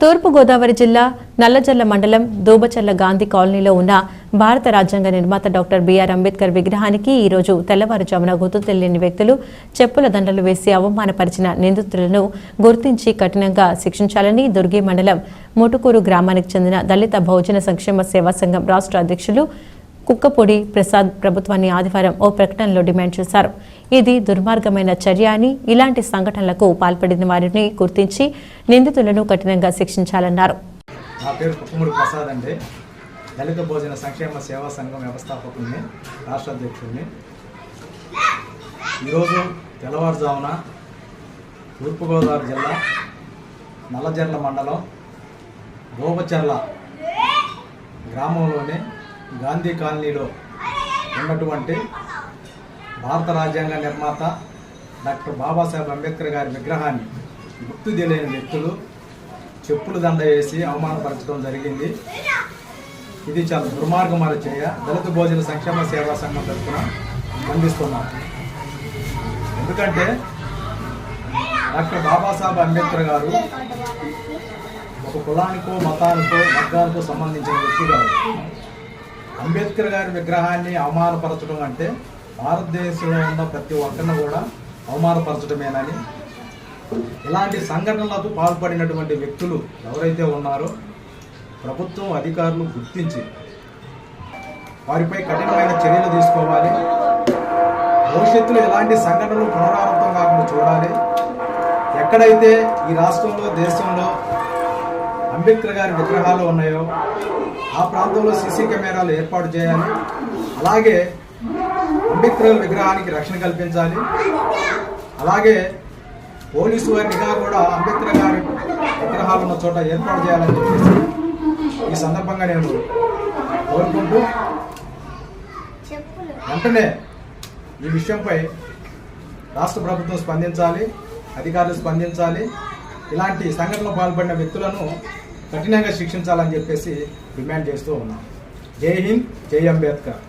తూర్పుగోదావరి జిల్లా నల్లజర్ల మండలం దూబచర్ల గాంధీ కాలనీలో ఉన్న భారత రాజ్యాంగ నిర్మాత డాక్టర్ బిఆర్ అంబేద్కర్ విగ్రహానికి ఈ రోజు తెల్లవారుజామున గుర్తు తెలియని వ్యక్తులు చెప్పుల దండలు వేసి అవమానపరిచిన నిందితులను గుర్తించి కఠినంగా శిక్షించాలని దుర్గి మండలం ముటుకూరు గ్రామానికి చెందిన దళిత బహుజన సంక్షేమ సేవా సంఘం రాష్ట్ర అధ్యక్షులు కుక్కపొడి ప్రసాద్ ప్రభుత్వాన్ని ఆదివారం ఓ ప్రకటనలో డిమాండ్ చేశారు. ఇది దుర్మార్గమైన చర్య అని ఇలాంటి సంఘటనలకు పాల్పడిన వారిని గుర్తించి నిందితులను కఠినంగా శిక్షించాలన్నారు. నా పేరు కుక్కుముడి ప్రసాద్ అండి. దళిత భోజన సంక్షేమ సేవా సంఘం వ్యవస్థాపకుడిని రాష్ట్ర అధ్యక్షుడిని. ఈరోజు తెల్లవారుజామున తూర్పుగోదావరి జిల్లా నల్లజర్ల మండలం గోపచర్ల గ్రామంలోనే గాంధీ కాలనీలో ఉన్నటువంటి భారత రాజ్యాంగ నిర్మాత డాక్టర్ బాబాసాహెబ్ అంబేద్కర్ గారి విగ్రహాన్ని గుర్తు తెలియని వ్యక్తులు చెప్పులు దండ వేసి అవమానపరచడం జరిగింది. ఇది చాలా దుర్మార్గమైన చేయ దళిత భోజన సంక్షేమ సేవా సంఘం తరఫున ఖండిస్తున్నాం ఎందుకంటే డాక్టర్ బాబాసాహెబ్ అంబేద్కర్ గారు ఒక కులానికో మతానికో వర్గానికో సంబంధించిన వ్యక్తి గారు అంబేద్కర్ గారి విగ్రహాన్ని అవమానపరచడం అంటే భారతదేశంలో ఉన్న ప్రతి ఒక్కరిని కూడా అవమానపరచడమేనని. ఇలాంటి సంఘటనలకు పాల్పడినటువంటి వ్యక్తులు ఎవరైతే ఉన్నారో ప్రభుత్వం అధికారులు గుర్తించి వారిపై కఠినమైన చర్యలు తీసుకోవాలి. భవిష్యత్తులో ఇలాంటి సంఘటనలు పునరావృతం కాకుండా చూడాలి. ఎక్కడైతే ఈ రాష్ట్రంలో దేశంలో అంబేద్కర్ గారి విగ్రహాలు ఉన్నాయో ఆ ప్రాంతంలో సీసీ కెమెరాలు ఏర్పాటు చేయాలి. అలాగే అంబేద్కర్ గారి విగ్రహానికి రక్షణ కల్పించాలి. అలాగే పోలీసు వారి నిఘా కూడా అంబేద్కర్ గారి విగ్రహాలు ఉన్న చోట ఏర్పాటు చేయాలని చెప్పేసి ఈ సందర్భంగా నేను కోరుకుంటూ వెంటనే ఈ విషయంపై రాష్ట్ర ప్రభుత్వం స్పందించాలి అధికారులు స్పందించాలి. ఇలాంటి సంఘటనలో పాల్పడిన వ్యక్తులను కఠినంగా శిక్షించాలని చెప్పేసి డిమాండ్ చేస్తూ ఉన్నాం. జై హింద్ జై అంబేద్కర్.